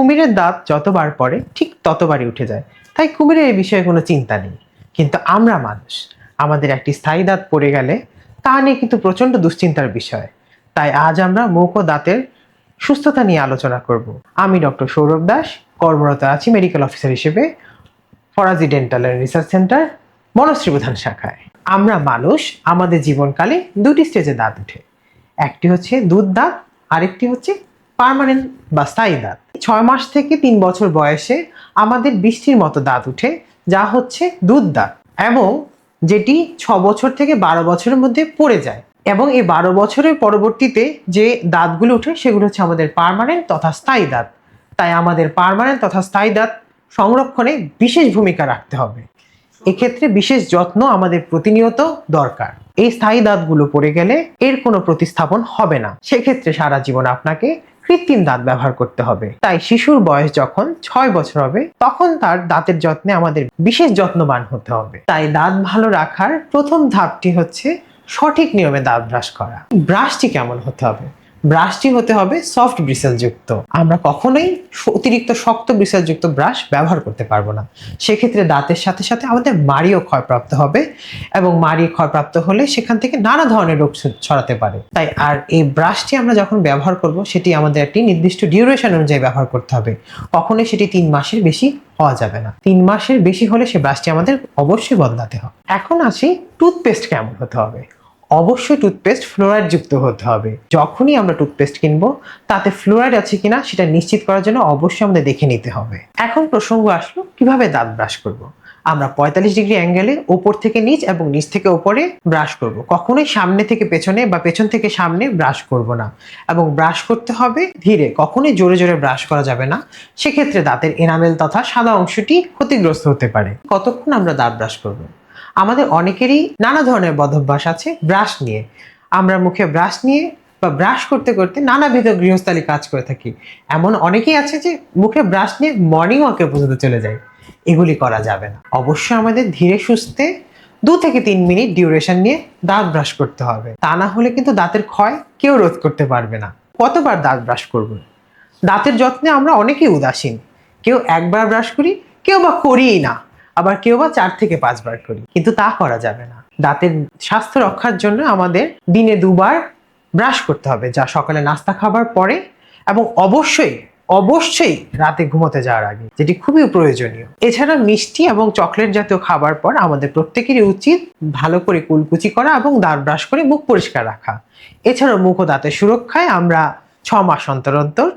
কুমিরের দাঁত যতবার পড়ে, ঠিক ততবারই উঠে যায়। তাই কুমিরের এই বিষয়ে কোনো চিন্তা নেই। কিন্তু আমরা মানুষ, আমাদের একটি স্থায়ী দাঁত পড়ে গেলে তা নিয়ে কিন্তু প্রচণ্ড দুশ্চিন্তার বিষয়। তাই আজ আমরা মুখ ও দাঁতের সুস্থতা নিয়ে আলোচনা করব। আমি ডক্টর সৌরভ দাস, কর্মরত আছি মেডিকেল অফিসার হিসেবে Faraji dental and research centre Banasree প্রধান শাখায়। আমরা মানুষ, আমাদের জীবনকালে দুটি স্টেজে দাঁত উঠে। একটি হচ্ছে দুধ দাঁত, আরেকটি হচ্ছে পার্মানেন্ট বা স্থায়ী দাঁত। ছয় মাস থেকে তিন বছর বয়সে আমাদের বৃষ্টির মতো দাঁত উঠে, যা হচ্ছে দুধ দাঁত এবং যেটি ছ বছর থেকে বারো বছরের মধ্যে পড়ে যায়। এবং এই বারো বছরের পরবর্তীতে যে দাঁতগুলো উঠে, সেগুলো হচ্ছে আমাদের পারমানেন্ট তথা স্থায়ী দাঁত। তাই আমাদের পারমানেন্ট তথা স্থায়ী দাঁত সংরক্ষণে বিশেষ ভূমিকা রাখতে হবে। এক্ষেত্রে বিশেষ যত্ন আমাদের প্রতিনিয়ত দরকার। এই স্থায়ী দাঁতগুলো পড়ে গেলে এর কোনো প্রতিস্থাপন হবে না। সেক্ষেত্রে সারা জীবন আপনাকে কৃত্রিম দাঁত ব্যবহার করতে হবে। তাই শিশুর বয়স যখন ছয় বছর হবে, তখন তার দাঁতের যত্নে আমাদের বিশেষ যত্নবান হতে হবে। তাই দাঁত ভালো রাখার প্রথম ধাপটি হচ্ছে সঠিক নিয়মে দাঁত ব্রাশ করা। ব্রাশটি কেমন হতে হবে? ব্রাশটি হতে হবে সফট ব্রিসেল যুক্ত। আমরা কখনোই অতিরিক্ত শক্ত ব্রিসেল যুক্ত ব্রাশ ব্যবহার করতে পারব না। সেক্ষেত্রে দাঁতের সাথে সাথে আমাদের মাড়িও ক্ষয়প্রাপ্ত হবে এবং মাড়ি ক্ষয়প্রাপ্ত হলে সেখান থেকে নানা ধরনের রোগ ছড়াতে পারে। তাই আর এই ব্রাশটি আমরা যখন ব্যবহার করব, সেটি আমাদের একটি নির্দিষ্ট ডিউরেশন অনুযায়ী ব্যবহার করতে হবে। কখনোই সেটি তিন মাসের বেশি হওয়া যাবে না। তিন মাসের বেশি হলে সে ব্রাশটি আমাদের অবশ্যই বদলাতে হবে। এখন আসি টুথপেস্ট কেমন হতে হবে। অবশ্যই টুথপেস্ট ফ্লোরাইড যুক্ত হতে হবে যখনই আমরা টুথপেস্ট কিনবো, তাতে ফ্লোরাইড আছে কিনা সেটা নিশ্চিত করার জন্য অবশ্যই আমাদের দেখে নিতে হবে এখন প্রসঙ্গ আসলো, কীভাবে দাঁত ব্রাশ করব। আমরা পঁয়তাল্লিশ ডিগ্রি অ্যাঙ্গেলে ওপর থেকে নিচ এবং নিচ থেকে ওপরে ব্রাশ করব। কখনোই সামনে থেকে পেছনে বা পেছন থেকে সামনে ব্রাশ করব না এবং ব্রাশ করতে হবে ধীরে, কখনোই জোরে জোরে ব্রাশ করা যাবে না সেক্ষেত্রে দাঁতের এনামেল তথা সাদা অংশটি ক্ষতিগ্রস্ত হতে পারে কতক্ষণ আমরা দাঁত ব্রাশ করব। আমাদের অনেকেরই নানা ধরনের বদভ্যাস আছে ব্রাশ নিয়ে। আমরা মুখে ব্রাশ নিয়ে বা ব্রাশ করতে করতে নানাবিধ গৃহস্থালী কাজ করে থাকি। এমন অনেকেই আছে যে মুখে ব্রাশ নিয়ে মর্নিং ওয়াকে পর্যন্ত চলে যায়। এগুলি করা যাবে না। অবশ্যই আমাদের ধীরে সুস্থে দু থেকে তিন মিনিট ডিউরেশন নিয়ে দাঁত ব্রাশ করতে হবে। তা না হলে কিন্তু দাঁতের ক্ষয় কেউ রোধ করতে পারবে না। কতবার দাঁত ব্রাশ করব? দাঁতের যত্নে আমরা অনেকেই উদাসীন। কেউ একবার ব্রাশ করি, কেউ বা করিই না। আবার কেউ বা চার থেকে পাঁচবার করি। কিন্তু তা করা যাবে না। দাঁতের স্বাস্থ্য রক্ষার জন্য আমাদের দিনে দুবার ব্রাশ করতে হবে, যা সকালে নাস্তা খাবার পরে এবং অবশ্যই অবশ্যই রাতে ঘুমোতে যাওয়ার আগে, যেটি খুবই প্রয়োজনীয়। এছাড়া মিষ্টি এবং চকলেট জাতীয় খাবার পর আমাদের প্রত্যেকেরই উচিত ভালো করে কুলকুচি করা এবং দাঁত ব্রাশ করে মুখ পরিষ্কার রাখা। এছাড়াও মুখ ও দাঁতের সুরক্ষায় আমরা ছ মাস অন্তর অন্তর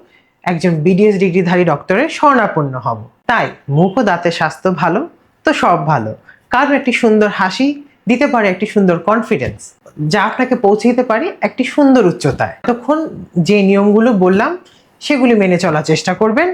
একজন বিডিএস ডিগ্রিধারী ডক্টরের শরণাপন্ন হব। তাই মুখ ও দাঁতের স্বাস্থ্য ভালো তো সব ভালো। কারণ একটি সুন্দর হাসি দিতে পারে একটি সুন্দর কনফিডেন্স যা আপনাকে পৌঁছে দিতে পারে একটি সুন্দর উচ্চতায়। তখন যে নিয়মগুলো বললাম, সেগুলি মেনে চলার চেষ্টা করবেন।